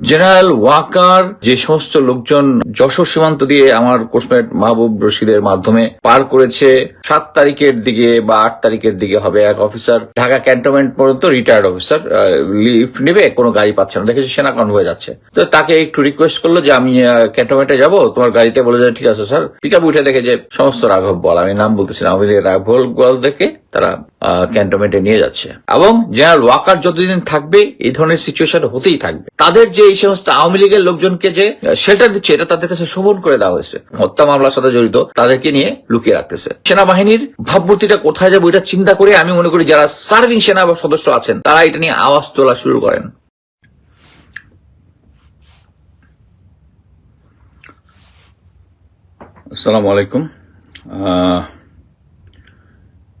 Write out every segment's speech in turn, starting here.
General Waker যে সমস্ত লোকজন যশোর সীমান্ত দিয়ে আমার কোর্সমেট মাহবুব রশিদের মাধ্যমে পার করেছে, সাত তারিখের দিকে বা আট তারিখের দিকে হবে এক অফিসার। ঢাকা ক্যান্টনমেন্ট পর্যন্ত রিটায়ার্ড অফিসার লিফট নেবে, কোনো গাড়ি পাচ্ছে না। দেখেছি সেনা কনভয় যাচ্ছে। তো তাকে একটু রিকোয়েস্ট করল যে আমি ক্যান্টনমেন্টে যাব, তোমার গাড়িতে বলে যায় ঠিক আছে স্যার পিক আপ উঠে দেখে যে, সমস্ত রাঘব বল, আমি নাম বলতেছিলাম রাঘব বল দেখে তারা ক্যান্টনমেন্টে নিয়ে যাচ্ছে। এবং জেনারেল ওয়াকার যতদিন থাকবে, এই ধরনের সিচুয়েশন হতেই থাকবে। তাদের যে এই সমস্ত আওয়ামী লীগের লোকজনকে যে শেল্টার দিচ্ছে, এটা তাদের কাছে শোভন করে দেওয়া হয়েছে। হত্যা মামলার সাথে জড়িত, তাদেরকে নিয়ে লুকিয়ে রাখতেছে। সেনাবাহিনীর ভাবমূর্তিটা কোথায় যাব এটা চিন্তা করে আমি মনে করি যারা সার্ভিং সেনা সদস্য আছেন, তারা এটা নিয়ে আওয়াজ তোলা শুরু করেন। আসসালামু আলাইকুম।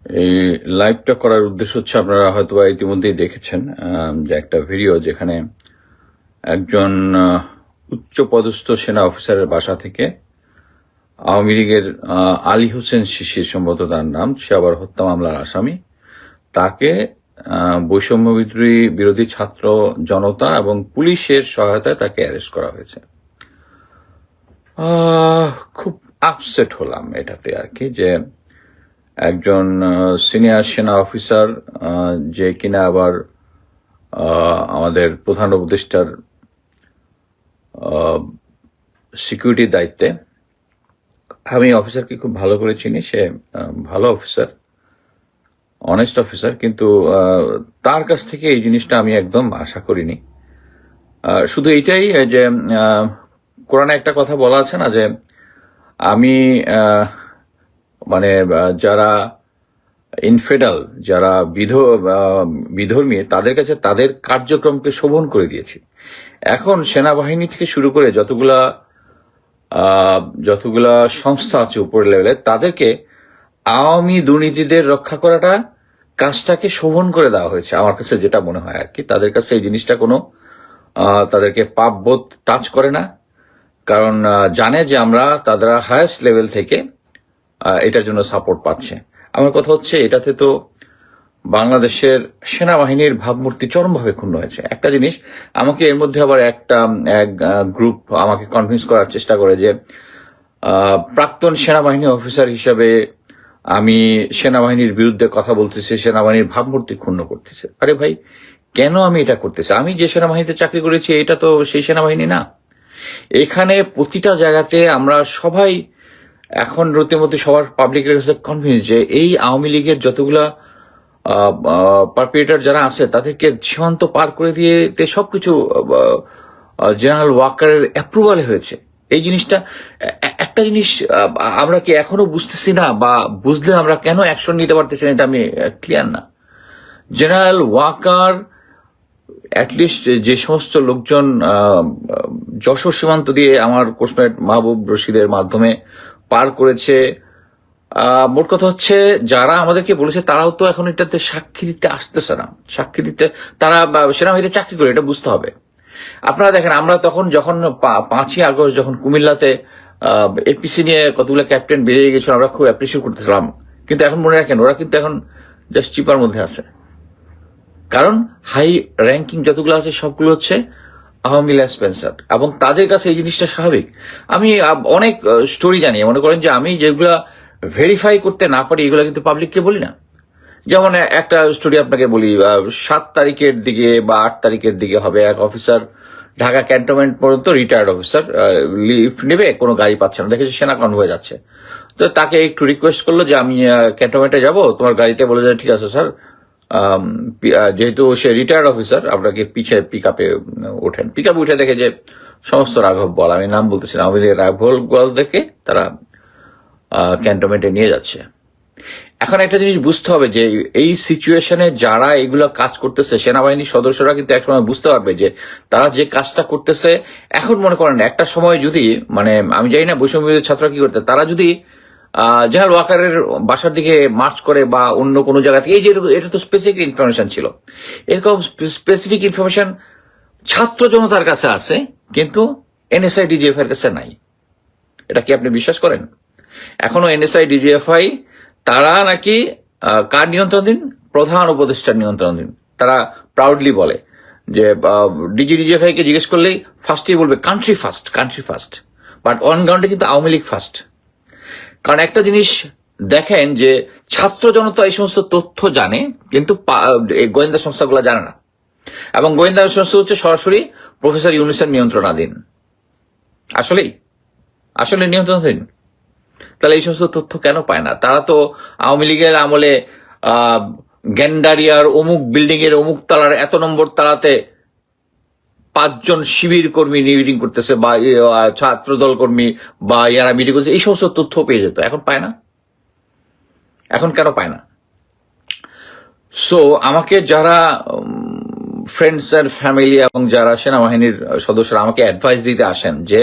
এই লাইভটা করার উদ্দেশ্য হচ্ছে আপনারা হয়তো ইতিমধ্যেই দেখেছেন যে একটা ভিডিও যেখানে একজন উচ্চ পদস্থ সেনা অফিসারের বাসা থেকে আওয়ামী লীগের আলী হোসেন শিশির সম্ভবত তার নাম, সে আবার হত্যা মামলার আসামি। তাকে বৈষম্য বিদ্রোহী বিরোধী ছাত্র জনতা এবং পুলিশের সহায়তায় তাকে অ্যারেস্ট করা হয়েছে। খুব আপসেট হলাম এটাতে আর কি, যে একজন সিনিয়র সেনা অফিসার যে কিনা আবার আমাদের প্রধান উপদেষ্টার সিকিউরিটির দায়িত্বে। আমি অফিসারকে খুব ভালো করে চিনি, সে ভালো অফিসার অনেস্ট অফিসার কিন্তু তার কাছ থেকে এই জিনিসটা আমি একদম আশা করিনি। শুধু এইটাই, যে কোরআনে একটা কথা বলা আছে না, যে, আমি মানে যারা ইনফেডাল যারা বিধ বিধর্মী, তাদের কাছে তাদের কার্যক্রমকে শোভন করে দিয়েছে। এখন সেনাবাহিনী থেকে শুরু করে যতগুলা যতগুলা সংস্থা আছে উপরের লেভেলে তাদেরকে আওয়ামী দুর্নীতিদের রক্ষা করাটা কাজটাকে শোভন করে দেওয়া হয়েছে। আমার কাছে যেটা মনে হয় আর কি, তাদের কাছে এই জিনিসটা কোনো তাদেরকে পাপবোধ টাচ করে না। কারণ জানে যে আমরা তারা হায়েস্ট লেভেল থেকে এটার জন্য সাপোর্ট পাচ্ছে। আমার কথা হচ্ছে, এটাতে তো বাংলাদেশের সেনাবাহিনীর ভাবমূর্তি চরমভাবে ক্ষুণ্ণ হয়েছে। একটা জিনিস, আমাকে এর মধ্যে আবার একটা, এক গ্রুপ আমাকে কনভিন্স করার চেষ্টা করে যে প্রাক্তন সেনাবাহিনী অফিসার হিসেবে আমি সেনাবাহিনীর বিরুদ্ধে কথা বলতেছি, সেনাবাহিনীর ভাবমূর্তি ক্ষুণ্ণ করতেছে। আরে ভাই, কেন আমি এটা করতেছি? আমি যে সেনাবাহিনীতে চাকরি করেছি, এটা তো সেই সেনাবাহিনী না। এখানে প্রতিটা জায়গাতে আমরা সবাই এখন রীতিমতো সবার পাবলিক কাছে কনভিন্স যে এই আওয়ামী লীগের যতগুলা পারপিয়েটার যারা আছে, তাদেরকে সীমান্ত পার করে দিয়ে তে সবকিছু জেনারেল ওয়াকারের অ্যাপ্রুভালে হয়েছে। এই জিনিসটা একটা জিনিস আমরা কি এখনও বুঝতেছি না বা বুঝলে আমরা কেন অ্যাকশন নিতে পারতেছি না, এটা আমি ক্লিয়ার না। জেনারেল ওয়াকার অ্যাটলিস্ট যে সমস্ত লোকজন যশোর সীমান্ত দিয়ে আমার কোর্সমেট মাহবুব রশিদের মাধ্যমে পার করেছে। মোট কথা হচ্ছে যারা আমাদেরকে বলেছে তারাও তো এখন এটাতে সাক্ষী দিতে আসতেছে না। সাক্ষী দিতে, তারা সেনাবাহিনীতে চাকরি করে, এটা বুঝতে হবে। আপনারা দেখেন, আমরা তখন যখন পাঁচই আগস্ট যখন কুমিল্লাতে এপিসি নিয়ে কতগুলো ক্যাপ্টেন বেরিয়ে গেছিল, আমরা খুব অ্যাপ্রিসিয়েট করতেছিলাম। কিন্তু এখন মনে রাখেন, ওরা কিন্তু এখন জাস্ট চিপার মধ্যে আছে। কারণ হাই র্যাঙ্কিং যতগুলো আছে, সবগুলো হচ্ছে আওয়ামী লীগ স্পেন্সার এবং তাদের কাছে এই জিনিসটা স্বাভাবিক। আমি অনেক স্টোরি জানি। মনে করেন যে আমি যেগুলা ভেরিফাই করতে না পারি, এগুলো কিন্তু পাবলিককে বলি না। যেমন একটা স্টোরি আপনাকে বলি সাত তারিখের দিকে বা আট তারিখের দিকে হবে এক অফিসার ঢাকা ক্যান্টনমেন্ট পর্যন্ত রিটায়ার্ড অফিসার লিফট নেবে, কোনো গাড়ি পাচ্ছে না। দেখেছি সেনা কনভয় যাচ্ছে। তো তাকে একটু রিকোয়েস্ট করল যে আমি ক্যান্টনমেন্টে যাব, তোমার গাড়িতে বলে যায় ঠিক আছে স্যার যেহেতু সে রিটায়ার্ড অফিসার আপনাকে পিছে পিক আপে ওঠেন। পিক আপে উঠে দেখে যে সমস্ত রাঘব বল, আমি নাম বলতেছিলাম আমি রাঘব বল দেখে তারা ক্যান্টনমেন্টে নিয়ে যাচ্ছে। এখন একটা জিনিস বুঝতে হবে যে এই সিচুয়েশনে যারা এগুলো কাজ করতেছে, সেনাবাহিনীর সদস্যরা কিন্তু একসময় বুঝতে পারবে যে তারা যে কাজটা করতেছে, এখন মনে করেন একটা সময় যদি মানে আমি জানি না বৈষম্য ছাত্ররা কি করতে, তারা যদি জেনারেল ওয়াকারের বাসার দিকে মার্চ করে বা অন্য কোনো জায়গা থেকে, এই যে এটা তো স্পেসিফিক ইনফরমেশন ছিল। এরকম স্পেসিফিক ইনফরমেশন ছাত্র জনতার কাছে আছে, কিন্তু এনএসআই ডিজিএফ এর কাছে নাই। এটা কি আপনি বিশ্বাস করেন? এখনও এনএসআই ডিজিএফআই তারা নাকি কার নিয়ন্ত্রণাধীন? প্রধান উপদেষ্টার নিয়ন্ত্রণাধীন। তারা প্রাউডলি বলে যে ডিজি ডিজিএফআই কে জিজ্ঞেস করলেই ফার্স্টেই বলবে country first country first but on গ্রাউন্ডে কিন্তু আওয়ামী লীগ ফার্স্ট কারণ একটা জিনিস দেখেন যে ছাত্র জনতা এই সমস্ত তথ্য জানে, কিন্তু গোয়েন্দা সংস্থাগুলো জানে না। এবং গোয়েন্দা সংস্থা হচ্ছে সরাসরি প্রফেসর ইউনুসের নিয়ন্ত্রণাধীন। আসলেই। আসলে নিয়ন্ত্রণাধীন। তাহলে এই সমস্ত তথ্য কেন পায় না? তারা তো আওয়ামী লীগের আমলে গ্যান্ডারিয়ার অমুক বিল্ডিং এর অমুক তালার এত নম্বর তালাতে পাঁচজন শিবির কর্মী মিটিং করতেছে, বা ছাত্র দল কর্মী, বা ইয়ারা মিটিং করতেছে, এই সমস্ত তথ্য পেয়ে যেত, এখন পায় না। এখন কেন পায় না? সো আমাকে যারা ফ্রেন্ডস অ্যান্ড ফ্যামিলি এবং যারা সেনাবাহিনীর সদস্যরা আমাকে অ্যাডভাইস দিতে আসেন যে,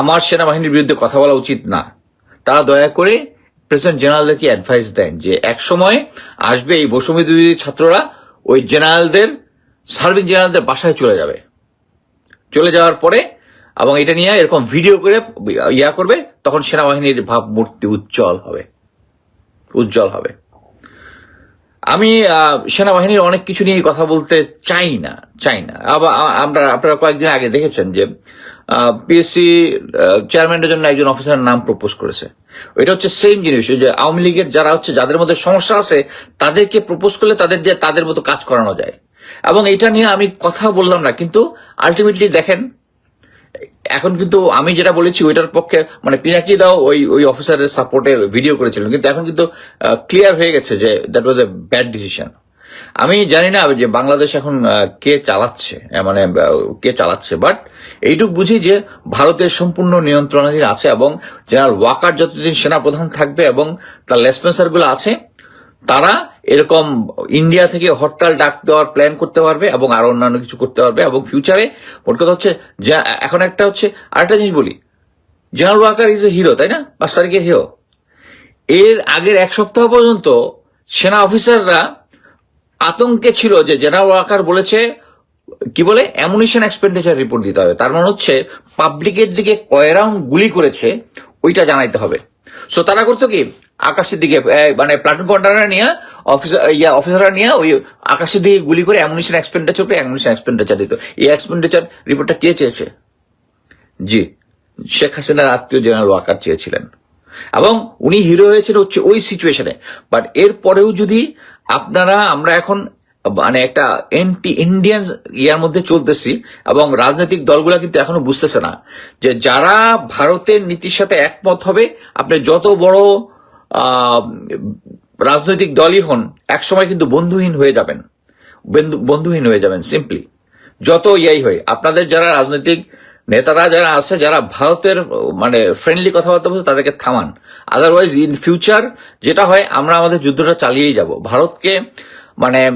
আমার সেনাবাহিনীর বিরুদ্ধে কথা বলা উচিত না। তারা দয়া করে প্রেসিডেন্ট জেনারেলদেরকে অ্যাডভাইস দেন যে, এক সময় আসবে এই বসুমিত ছাত্ররা, ওই জেনারেলদের সার্ভিং জেনারেলদের বাসায় চলে যাবে। চলে যাওয়ার পরে এবং এটা নিয়ে এরকম ভিডিও করে ইয়া করবে, তখন সেনাবাহিনীর ভাবমূর্তি উজ্জ্বল হবে। উজ্জ্বল হবে। আমি সেনাবাহিনীর অনেক কিছু নিয়ে কথা বলতে চাই না চাই না। আবার আমরা, আপনারা কয়েকদিন আগে দেখেছেন যে পিএসসি চেয়ারম্যানের জন্য একজন অফিসারের নাম প্রপোজ করেছে। এটা হচ্ছে সেম জিনিস, যে আওয়ামী লীগের যারা হচ্ছে, যাদের মধ্যে সমস্যা আছে, তাদেরকে প্রপোজ করলে তাদের দিয়ে তাদের মতো কাজ করানো যায়। এবং এটা নিয়ে আমি কথা বললাম না, কিন্তু আলটিমেটলি দেখেন, এখন কিন্তু আমি যেটা বলেছি ওইটার পক্ষে মানে পিনাকি দাও ওই ওই অফিসারের সাপোর্টে ভিডিও করেছিলেন, কিন্তু এখন কিন্তু ক্লিয়ার হয়ে গেছে যে that was a bad decision আমি জানি না যে বাংলাদেশ এখন কে চালাচ্ছে মানে কে চালাচ্ছে বাট এইটুক বুঝি যে ভারতের সম্পূর্ণ নিয়ন্ত্রণাধীন আছে এবং জেনারেল ওয়াকার যতদিন সেনাপ্রধান থাকবে এবং তার লেসপেন্সারগুলো আছে তারা এরকম ইন্ডিয়া থেকে হরতাল ডাক দেওয়ার প্ল্যান করতে পারবে এবং আরও অন্যান্য কিছু করতে পারবে এবং ফিউচারে মোট কথা হচ্ছে যে, এখন একটা হচ্ছে আরেকটা জিনিস বলি। General Waker is a hero তাই না? পাঁচ তারিখের হিরো এর আগের এক সপ্তাহ পর্যন্ত সেনা অফিসাররা আতঙ্কে ছিল যে জেনারেল ওয়াকার বলেছে, কি বলে? অ্যামুনিশন এক্সপেন্ডিচার রিপোর্ট দিতে হবে। তার মানে হচ্ছে পাবলিকের দিকে কয় রাউন্ড গুলি করেছে, ওইটা জানাইতে হবে। সো তারা করতো কি? আকাশের দিকে মানে প্লাটুন কমান্ডাররা নিয়ে অফিসার ইয়া, অফিসাররা নিয়ে ওই আকাশের দিকে গুলি করে অ্যামুনিশন এক্সপেন্ডিচার করে অ্যামুনিশন এক্সপেন্ডিচার দিত। এই এক্সপেন্ডিচার রিপোর্টটা কে চেয়েছে? জি, শেখ হাসিনার আত্মীয় জেনারেল ওয়াকার চেয়েছিলেন। এবং উনি হিরো হয়েছেন হচ্ছে ওই সিচুয়েশনে বাট এর পরেও যদি আপনারা, আমরা এখন মানে একটা এন্টি ইন্ডিয়ান ইয়ার মধ্যে চলতেছি এবং রাজনৈতিক দলগুলো কিন্তু এখনও বুঝতেছে না যে যারা ভারতের নীতির সাথে একমত হবে, আপনি যত বড় রাজনৈতিক দলই হন, একসময় কিন্তু বন্ধুহীন হয়ে যাবেন। বন্ধু- বন্ধুহীন হয়ে যাবেন সিম্পলি যত ইয়াই হয় আপনাদের যারা রাজনৈতিক নেতারা যারা আছে, যারা ভারতের মানে ফ্রেন্ডলি কথাবার্তা বলছে, তাদেরকে থামান। আদারওয়াইজ ইন ফিউচার যেটা হয়, আমরা আমাদের যুদ্ধটা চালিয়েই যাব। ভারতকে মানে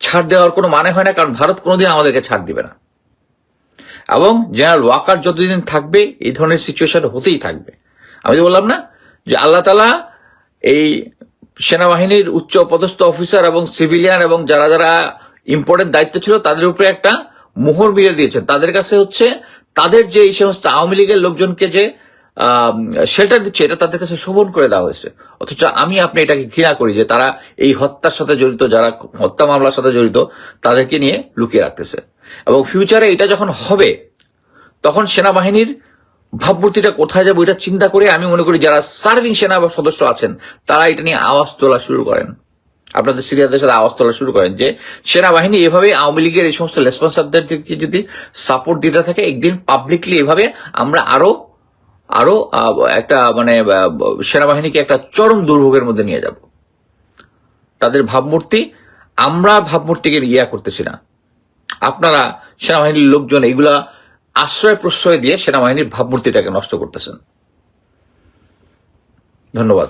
ছাড় দেওয়ার কোনো মানে হয় না, কারণ ভারত কোনোদিন আমাদেরকে ছাড় দিবে না। এবং জেনারেল ওয়াকার যতদিন থাকবে, এই ধরনের সিচুয়েশন হতেই থাকবে। আমি তো বললাম না যে আল্লাহ তালা এই সেনাবাহিনীর উচ্চ পদস্থ অফিসার এবং সিভিলিয়ান এবং যারা যারা ইম্পর্টেন্ট দায়িত্ব ছিল তাদের উপরে একটা মোহর মিলে দিয়েছেন। তাদের কাছে হচ্ছে তাদের যে এই সমস্ত আওয়ামী লীগের লোকজনকে যে শেল্টার দিচ্ছে, এটা তাদের কাছে শোভন করে দেওয়া হয়েছে। অথচ আমি আপনি এটাকে ঘৃণা করি যে তারা এই হত্যার সাথে জড়িত, যারা হত্যা মামলার সাথে জড়িত, তাদেরকে নিয়ে লুকিয়ে রাখতেছে। এবং ফিউচারে এটা যখন হবে, তখন সেনাবাহিনীর ভাবমূর্তিটা কোথায় যাবে এটা চিন্তা করে আমি মনে করি যারা সার্ভিং সেনা বা সদস্য আছেন, তারা এটা নিয়ে আওয়াজ তোলা শুরু করেন। আপনাদের সিরিয়াসদের সাথে আওয়াজ তোলা শুরু করেন যে, সেনাবাহিনী এভাবে আওয়ামী লীগের এই সমস্ত রেসপন্সারদেরকে যদি সাপোর্ট দিতে থাকে, একদিন পাবলিকলি এভাবে আমরা আরও আরও একটা মানে সেনাবাহিনীকে একটা চরম দুর্ভোগের মধ্যে নিয়ে যাব। তাদের ভাবমূর্তি, আমরা ভাবমূর্তিকে ইয়া করতেছি না। আপনারা, সেনাবাহিনীর লোকজন, এগুলা আশ্রয় প্রশ্রয় দিয়ে সেনাবাহিনীর ভাবমূর্তিটাকে নষ্ট করতেছেন। ধন্যবাদ।